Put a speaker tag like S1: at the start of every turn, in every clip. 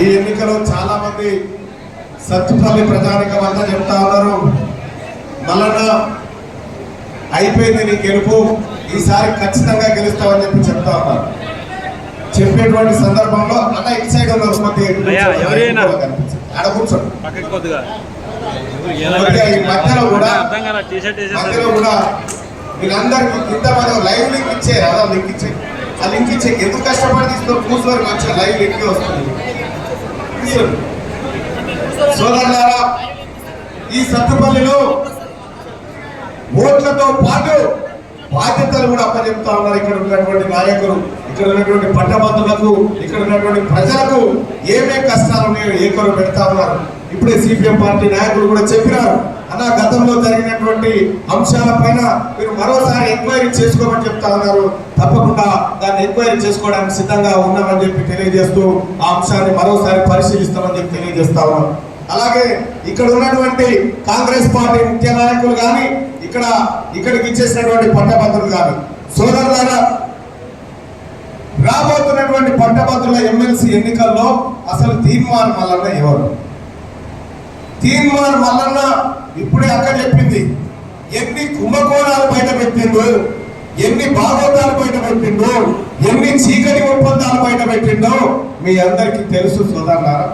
S1: ఈ ఎన్నికలో చాలా మంది సత్తుపల్లి ప్రజానికం అంతా చెప్తా ఉన్నారు. మల్లన్న అయిపోయింది నీ గెలుపు. ఈసారి ఖచ్చితంగా గెలుస్తావని చెప్పి చెప్తా ఉన్నారు. చెప్పేటువంటి సందర్భంలో అన్న ఇటు సైడ్? ఆడ కూర్చోండి. ఈ మధ్యలో కూడా మధ్యలో వీళ్ళందరికీ లైవ్ లింక్ ఇచ్చే లింక్ ఇచ్చే ఆ లింక్ ఇచ్చే ఎందుకు కష్టపడి తీసుకుని కూర్చోరు వచ్చే లైవ్ లింక్ వస్తుంది. తీసుకోండి. సోదరులారా ఈ సత్తుపల్లిలో ఓట్లతో పాటు బాధ్యతలు కూడా అప్పచెప్తా ఉన్నారు ఇక్కడ ఉన్నటువంటి నాయకులు ఇక్కడ ఉన్నటువంటి పట్టభద్రులకు ఇక్కడ ఉన్నటువంటి ప్రజలకు ఏమే కష్టాలు ఉన్నాయో ఏకరు పెడతా ఉన్నారు ఇప్పుడే సిపిఎం పార్టీ నాయకులు కూడా చెప్పినారు. అన్న గతంలో జరిగినటువంటి అంశాలపైన మీరు మరోసారి ఎంక్వైరీ చేసుకోమని చెప్తా ఉన్నారు. తప్పకుండా దాన్ని ఎంక్వైరీ చేసుకోవడానికి సిద్ధంగా ఉన్నామని చెప్పి తెలియజేస్తూ ఆ అంశాన్ని మరోసారి పరిశీలిస్తామని చెప్పి తెలియజేస్తా ఉన్నాం. అలాగే ఇక్కడ ఉన్నటువంటి కాంగ్రెస్ పార్టీ ముఖ్య నాయకులు కానీ ఇక్కడ ఇక్కడికి ఇచ్చేసినటువంటి పట్టభద్రులు కానీ సోదరులారా రాబోతున్నటువంటి పట్టభద్రుల ఎమ్మెల్సీ ఎన్నికల్లో అసలు తీర్మానం వల్ల ఎవరు? తీర్మానం మల్లన్న ఇప్పుడే అక్క చెప్పింది. ఎన్ని కుంభకోణాలు బయట పెట్టిండు ఎన్ని భాగవతాలు బయట పెట్టిండు ఎన్ని చీకటి ఒప్పందాలు బయట పెట్టిండో మీ అందరికీ తెలుసు సోదరులారా.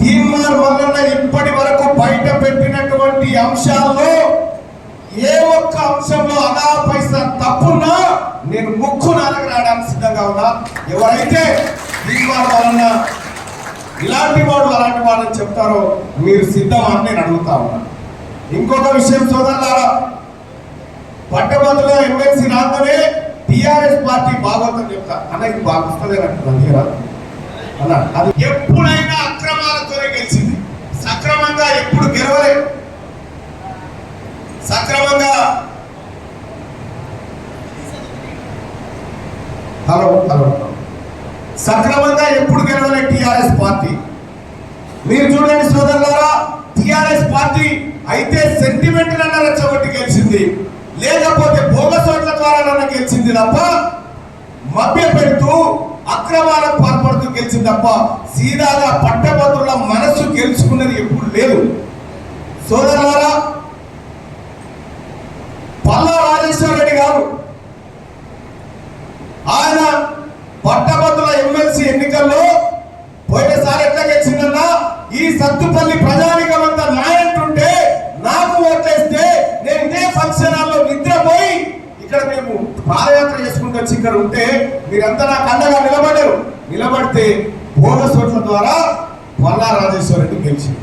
S1: తీర్మానం వలన ఇప్పటి వరకు బయట పెట్టినటువంటి అంశాల్లో ఏ ఒక్క అంశంలో అనా పైసా తప్పున్నా నేను ముక్కు నాలుగు రావడానికి సిద్ధంగా ఉన్నా. ఎవరైతే తీర్మానం వలన ఇలాంటి వాడు అలాంటి వాళ్ళని చెప్తారో మీరు సిద్ధమా అని నేను అడుగుతా ఉన్నాను ఇంకొక విషయం సోదరులారా పట్టభద్రుల ఎమ్మెల్సీ రాగానే టిఆర్ఎస్ పార్టీ బాగోతం చెప్తా. అన్న ఇది బాగుస్తుంది అంటున్నా అన్న అది ఎప్పుడైనా అక్రమాలతోనే గెలిచింది. సక్రమంగా ఎప్పుడు గెలవలేదు సక్రమంగా. Hello hello. సక్రమంగా ఎప్పుడు గెలవలే టిఆర్ఎస్ పార్టీ. మీరు చూడండి సోదరులారా టిఆర్ఎస్ పార్టీ అయితే సెంటిమెంట్ అన్న రెచ్చగొట్టి గెలిచింది. లేకపోతే భోగసోట్ల ద్వారా గెలిచింది తప్ప మభ్య పెడుతూ అక్రమాలకు పాల్పడుతూ గెలిచింది తప్ప సీదాగా పట్టభద్రుల మనసు గెలుచుకున్నది ఎప్పుడు లేదు. సోదరులారా పల్లా రాజేశ్వర రెడ్డి గారు ఆయన పట్టభద్రుల ఎమ్మెల్సీ ఎన్నికల్లో పోయినసారి ఎట్లా గెలిచిందన్నా ఈ సత్తుపల్లి ప్రజానికం అంతా నాయంటుంటే నాకు ఓట్లేస్తే నేను నిద్రపోయి ఇక్కడ మేము పాదయాత్ర చేసుకుంటూ వచ్చి ఇక్కడ ఉంటే మీరంతా నాకు అండగా నిలబడరు. నిలబడితే భోగ ద్వారా మల్లా రాజేశ్వర రెడ్డి గెలిచింది